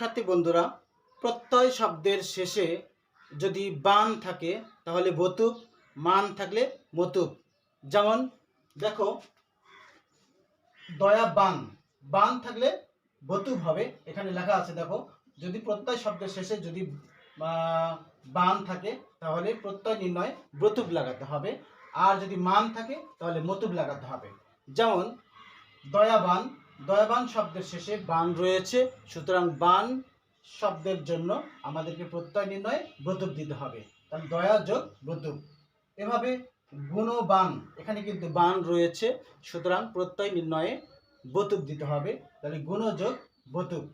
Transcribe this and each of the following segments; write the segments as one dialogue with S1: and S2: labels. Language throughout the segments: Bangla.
S1: শিক্ষার্থী বন্ধুরা, প্রত্যয় শব্দের শেষে যদি বান থাকে, তাহলে বতুক, মান থাকলে মতুক। যেমন, দেখো, দয়া বান। বান থাকলে বতুক হবে, এখানে লেখা আছে, দেখো, যদি প্রত্যয় শব্দের শেষে যদি বান থাকে, তাহলে প্রত্যয় নির্ণয় ব্রতুক লাগাতে হবে। আর যদি মান থাকে, তাহলে মতুক লাগাতে হবে। যেমন দয়াবান দয়াবান শব্দের শেষে বান রয়েছে, সুতরাং বান শব্দের জন্য আমাদেরকে প্রত্যয় নির্ণয় ব্রতুক দিতে হবে। তাহলে দয়া যোগ ব্রতুক। এভাবে গুণবান, এখানে কিন্তু বান রয়েছে, সুতরাং প্রত্যয় নির্ণয়ে বতুক দিতে হবে। তাহলে গুণ যোগ বতুক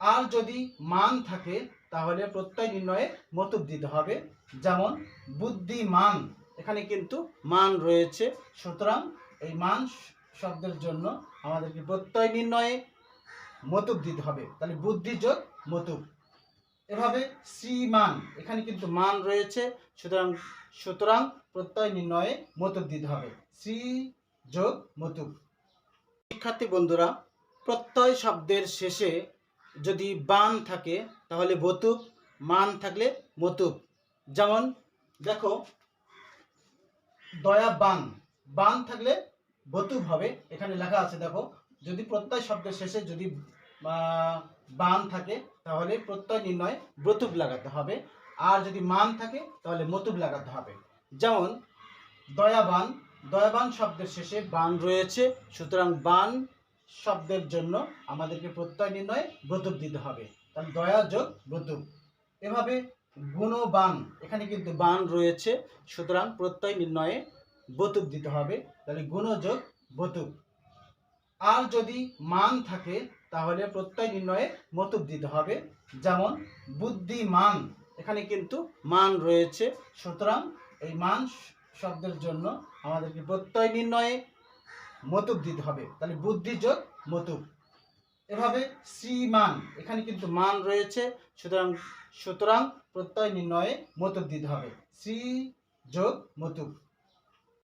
S1: আর যদি মান থাকে, তাহলে প্রত্যয় নির্ণয়ে মতুক দিতে হবে। যেমন বুদ্ধিমান, এখানে কিন্তু মান রয়েছে, সুতরাং এই মান শব্দের জন্য আমাদেরকে প্রত্যয় নির্ণয়ে মতুক দিতে হবে। তাহলে বুদ্ধি যোগ মতুক। এভাবে শ্রীমান, এখানে কিন্তু মান রয়েছে, সুতরাং সুতরাং প্রত্যয় নির্ণয়ে মতুক দিতে হবে। শ্রী যোগ মতুক। শিক্ষার্থী বন্ধুরা, প্রত্যয় শব্দের শেষে যদি বান থাকে, তাহলে বতুক মান থাকলে মতুক। যেমন, দেখো, দয়া বান। বান থাকলে বতুক হবে এখানে লেখা আছে, দেখো, যদি প্রত্যয় শব্দের শেষে যদি বান থাকে, তাহলে প্রত্যয় নির্ণয় ব্রতুক লাগাতে হবে। আর যদি মান থাকে, তাহলে মতুক লাগাতে হবে। যেমন, দয়াবান দয়াবান শব্দের শেষে বান রয়েছে, সুতরাং বান শব্দের জন্য আমাদেরকে প্রত্যয় নির্ণয় ব্রতুক দিতে হবে। তাহলে দয়া যোগ ব্রতুক এভাবে গুণবান, এখানে কিন্তু বান রয়েছে, সুতরাং প্রত্যয় নির্ণয়ে বতুক দিতে হবে, তাহলে গুণযোগ বতুক। আর যদি মান থাকে, তাহলে প্রত্যয় নির্ণয়ে মতুক দিতে হবে। যেমন বুদ্ধিমান, এখানে কিন্তু মান রয়েছে। সুতরাং এই মান শব্দের জন্য আমাদেরকে প্রত্যয় নির্ণয়ে মতুক দিতে হবে। তাহলে বুদ্ধি যোগ মতুক। এভাবে শ্রীমান, এখানে কিন্তু মান রয়েছে। সুতরাং সুতরাং প্রত্যয় নির্ণয়ে মতুক দিতে হবে। শ্রী যোগ মতুক।